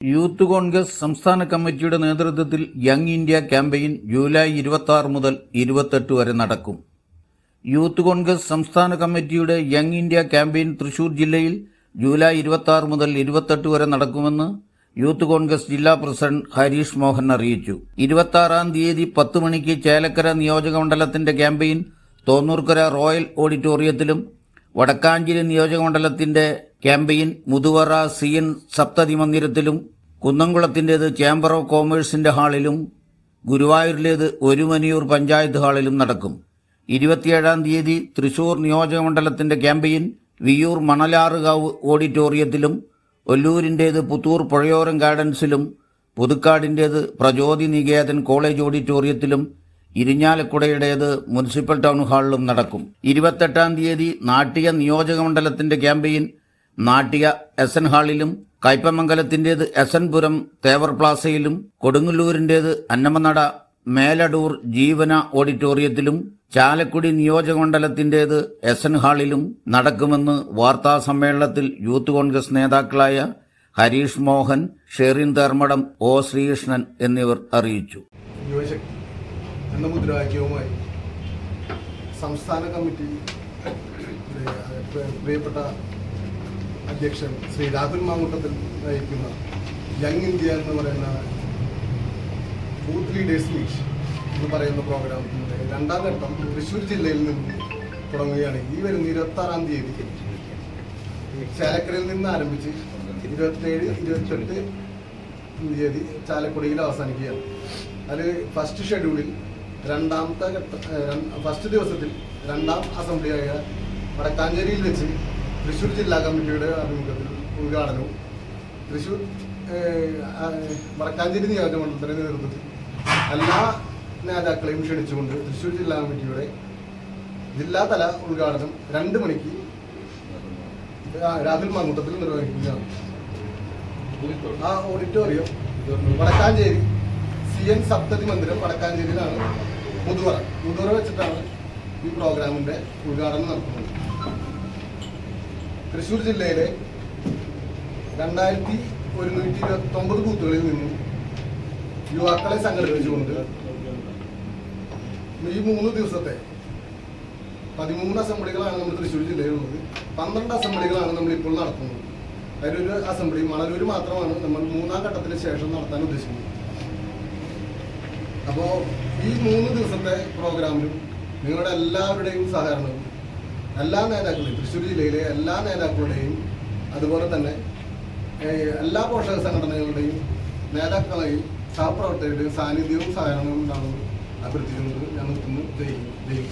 Youth Congress സംസ്ഥാന കമ്മിറ്റിയുടെ നേതൃത്വത്തിൽ യങ് ഇന്ത്യ ക്യാമ്പയിൻ ജൂലൈ ഇരുപത്തി ആറ് മുതൽ ഇരുപത്തെട്ട് വരെ നടക്കും. യൂത്ത് കോൺഗ്രസ് സംസ്ഥാന കമ്മിറ്റിയുടെ യങ് ഇന്ത്യ ക്യാമ്പയിൻ തൃശൂർ ജില്ലയിൽ ജൂലൈ ഇരുപത്തി ആറ് മുതൽ ഇരുപത്തെട്ട് വരെ നടക്കുമെന്ന് യൂത്ത് കോൺഗ്രസ് ജില്ലാ പ്രസിഡന്റ് ഹരീഷ് മോഹൻ അറിയിച്ചു. ഇരുപത്തി ആറാം തീയതി പത്ത് മണിക്ക് ചേലക്കര നിയോജകമണ്ഡലത്തിന്റെ ക്യാമ്പയിൻ തോന്നൂർക്കര റോയൽ ഓഡിറ്റോറിയത്തിലും Vadakkanchery നിയോജകമണ്ഡലത്തിന്റെ campaign Muthuvara C N Sapthathi മന്ദിരത്തിലും കുന്നംകുളത്തിന്റേത് ചേംബർ ഓഫ് കോമേഴ്സിന്റെ ഹാളിലും ഗുരുവായൂരിലേത് ഒരുമനിയൂർ പഞ്ചായത്ത് ഹാളിലും നടക്കും. ഇരുപത്തിയേഴാം തീയതി തൃശൂർ നിയോജകമണ്ഡലത്തിന്റെ ക്യാമ്പയിൻ വിയൂർ മണലാറുകാവ് ഓഡിറ്റോറിയത്തിലും ഒല്ലൂരിന്റേത് പുത്തൂർ പുഴയോരം ഗാർഡൻസിലും പുതുക്കാടിന്റേത് പ്രചോദി നികേതൻ കോളേജ് ഓഡിറ്റോറിയത്തിലും ഇരിഞ്ഞാലക്കുടയുടേത് മുനിസിപ്പൽ ടൗൺ ഹാളിലും നടക്കും. ഇരുപത്തെട്ടാം തീയതി നാട്ടിക നിയോജകമണ്ഡലത്തിന്റെ ക്യാമ്പയിൻ നാട്ടിക എസ് എൻ ഹാളിലും കയ്പമംഗലത്തിന്റേത് എസ് എൻ പുരം തേവർ പ്ലാസയിലും കൊടുങ്ങല്ലൂരിന്റേത് അന്നമനട മേലടൂർ ജീവന ഓഡിറ്റോറിയത്തിലും ചാലക്കുടി നിയോജകമണ്ഡലത്തിന്റേത് എസ് എൻ ഹാളിലും നടക്കുമെന്ന് വാർത്താ സമ്മേളനത്തിൽ യൂത്ത് കോൺഗ്രസ് നേതാക്കളായ ഹരീഷ് മോഹൻ ഷെറിൻ തേർമടം ഒ ശ്രീകൃഷ്ണൻ എന്നിവർ അറിയിച്ചു. എന്ന മുദ്രാവാക്യവുമായി സംസ്ഥാന കമ്മിറ്റി പ്രിയ- പ്രിയപ്പെട്ട അധ്യക്ഷൻ ശ്രീ രാഹുൽ മാമൂട്ടത്തിൽ നയിക്കുന്ന യങ് ഇന്ത്യ എന്ന് പറയുന്ന ബൂത്ത് ലീഡേഴ്സ് മീറ്റ് എന്ന് പറയുന്ന പ്രോഗ്രാമിന്റെ രണ്ടാം ഘട്ടം തൃശ്ശൂർ ജില്ലയിൽ നിന്ന് തുടങ്ങുകയാണ്. ഈ വരുന്ന ഇരുപത്തി ആറാം തീയതി ചാലക്കരയിൽ നിന്ന് ആരംഭിച്ച് ഇരുപത്തേഴ് ഇരുപത്തെട്ട് തീയതി ചാലക്കുടിയിൽ അവസാനിക്കുകയാണ്. അതിൽ ഫസ്റ്റ് ഷെഡ്യൂളിൽ രണ്ടാമത്തെ ഘട്ട ഫസ്റ്റ് ദിവസത്തിൽ രണ്ടാം അസംബ്ലിയായ വടക്കാഞ്ചേരിയിൽ വെച്ച് തൃശ്ശൂർ ജില്ലാ കമ്മിറ്റിയുടെ ആഭിമുഖ്യത്തിൽ ഉദ്ഘാടനവും തൃശ്ശൂർ വടക്കാഞ്ചേരി നിയോജകമണ്ഡലത്തിന്റെ നേതൃത്വത്തിൽ എല്ലാ നേതാക്കളെയും ക്ഷണിച്ചുകൊണ്ട് തൃശ്ശൂർ ജില്ലാ കമ്മിറ്റിയുടെ ജില്ലാതല ഉദ്ഘാടനം രണ്ട് മണിക്ക് രാഹുൽ മാങ്കൂട്ടത്തിൽ നിർവഹിക്കുകയാണ്. ആ auditorium Wadakkanchery C N Sapthathi Mandiram വടക്കാഞ്ചേരിയിലാണ്. Muthuvara. Muthuvara വെച്ചിട്ടാണ് ഈ പ്രോഗ്രാമിന്റെ ഉദ്ഘാടനം നടത്തുന്നത്. തൃശ്ശൂർ ജില്ലയിലെ രണ്ടായിരത്തി ഒരുന്നൂറ്റി ഇരുപത്തി ഒമ്പത് ബൂത്തുകളിൽ നിന്നും യുവാക്കളെ സംഘടിപ്പിച്ചുകൊണ്ട് ഈ മൂന്ന് ദിവസത്തെ പതിമൂന്ന് അസംബ്ലികളാണ് നമ്മൾ തൃശ്ശൂർ ജില്ലയിലുള്ളത് പന്ത്രണ്ട് അസംബ്ലികളാണ് നമ്മൾ ഇപ്പോൾ നടത്തുന്നത്. അതിലൊരു അസംബ്ലി മണലൂർ മാത്രമാണ് നമ്മൾ മൂന്നാം ഘട്ടത്തിന് ശേഷം നടത്താൻ ഉദ്ദേശിക്കുന്നത്. അപ്പോൾ ഈ മൂന്ന് ദിവസത്തെ പ്രോഗ്രാമിലും നിങ്ങളുടെ എല്ലാവരുടെയും സഹകരണവും എല്ലാ നേതാക്കളുടെയും തൃശ്ശൂർ ജില്ലയിലെ എല്ലാ നേതാക്കളുടെയും അതുപോലെ തന്നെ എല്ലാ പോഷക സംഘടനകളുടെയും നേതാക്കളെയും സഹപ്രവർത്തകരുടെയും സാന്നിധ്യവും സഹകരണവും ഉണ്ടാകുന്നത് അഭ്യർത്ഥിക്കുന്നത് ഞാൻ ഇന്ന് ജയിക്കും ജയിക്കും.